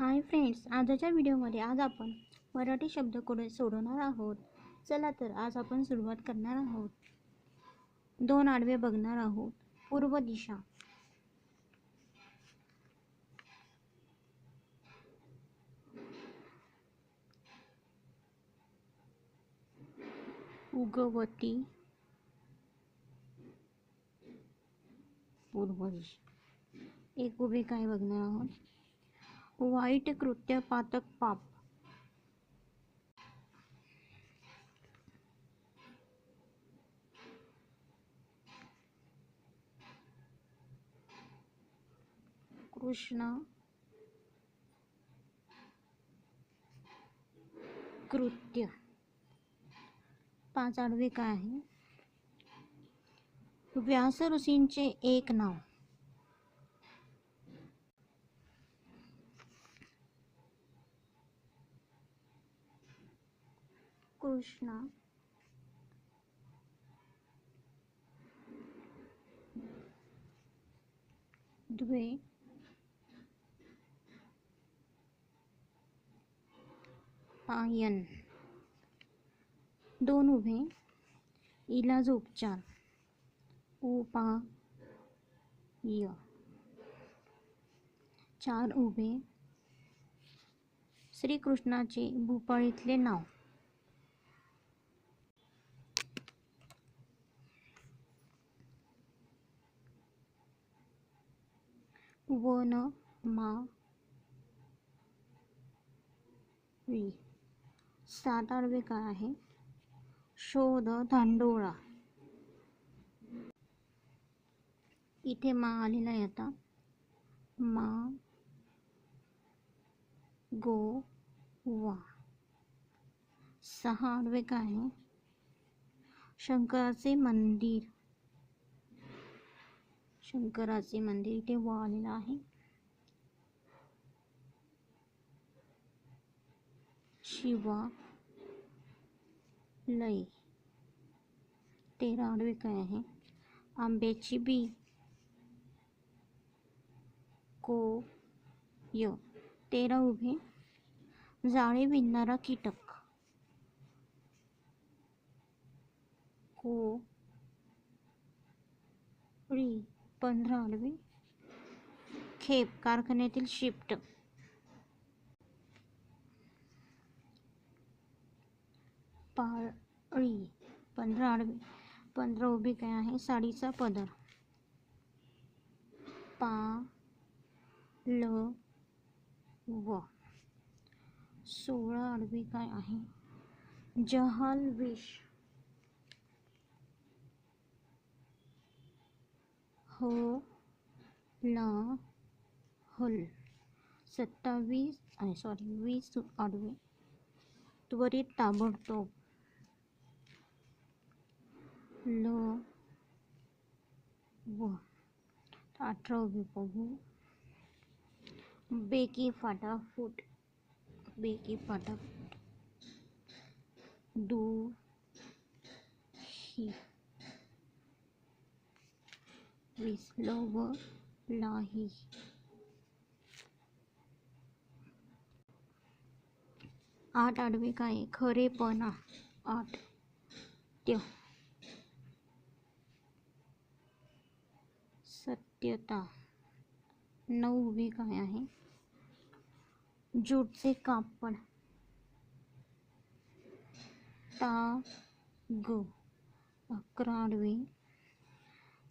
Hi friends आजच्या व्हिडिओमध्ये आज आपण मराठी शब्दकोड सोडवणार आहोत? चला तर आज आपण सुरुवात करणार आहोत. दोन आडवे बघणार आहोत. पूर्व दिशा. उगवती. पूर्व दिशा. एक उभे काय बघणार आहोत? वाईट कृत्य पातक पाप. कृष्ण कृत्य. पाच आडवे काय आहे? व्यास ऋषींचे एक नाव. कृष्ण. द्वे. पायन दोन उभे. इलाज उपचार. उपाय. चार उभे. श्रीकृष्णाचे भूपाळीतले नाव. वन मा वी. सात आडवे काय आहे? शोध धांडोळा. इथे मा आलेला आहे आता. मा गो वा. सहा आडवे काय आहे? शंकराचे मंदिर. शंकराचे मंदिर इथे वा आलेलं आहे. शिवा लय तेरा आडवे काय आहे? आंब्याची बी को य तेरा उभे जाळे विणणारा कीटक को री पंधरा आडवे खेप कारखान्यातील शिफ्ट. पाळी पंधरा आडवी. पंधरा उभी काय आहे? साडीचा पदर. पा ल व. सोळा आडवी काय आहे? जहाल विष. हो ला हल सत्तावीस आहे सॉरी वीस आडवे. त्वरित ताबडतोब. ल. व. अठरा उभी बघू बेकी फाटाफूट. बेकी फाटाफूट. दू. ही विसलो व लाही आठ आडवे काय? खरेपणा आठ. त्य सत्यता. नऊ उभी काय आहे? ज्यूटचे कापड. ता ग. अकरा आडवे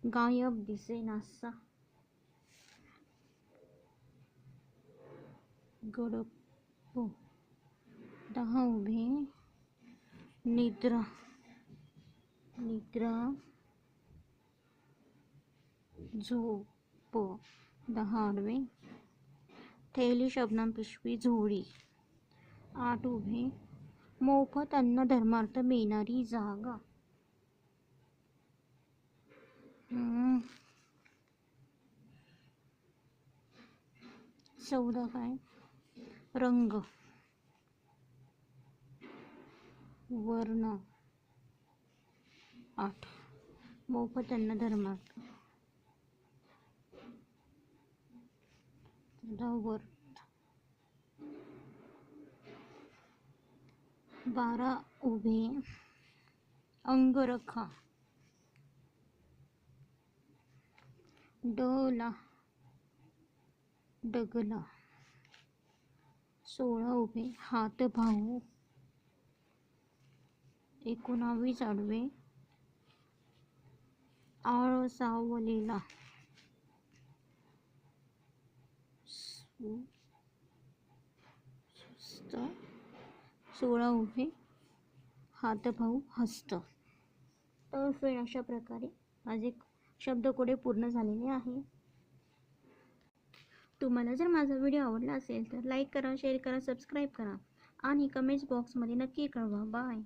गायब दिसेनासा गडप दहा उभे. निद्रा. निद्रा. झोप. दहा आडवे. थैली शबनम पिशवी झोळी. आठ उभे. मोफत अन्न धर्मार्थ मिळणारी जागा. चौदा काय? रंग. वर्ण. आठ. बहुपत्यांना धर्मात. बारा उभे. अंगरखा. डला. डगला. सोळा उभे हात भाऊ. एकोणावीस आडवे. आळसावलेला. सु- सुस्त. सोळा उभे हातभाऊ हस्त. तर फ्रेंड अशा प्रकारे माझे शब्दकोडे पूर्ण झालेले आहे. तुम्हाला जर माझा व्हिडिओ आवडला असेल तर लाईक करा शेअर करा सबस्क्राईब करा. आणि कमेंट्स बॉक्समध्ये नक्की कळवा. बाय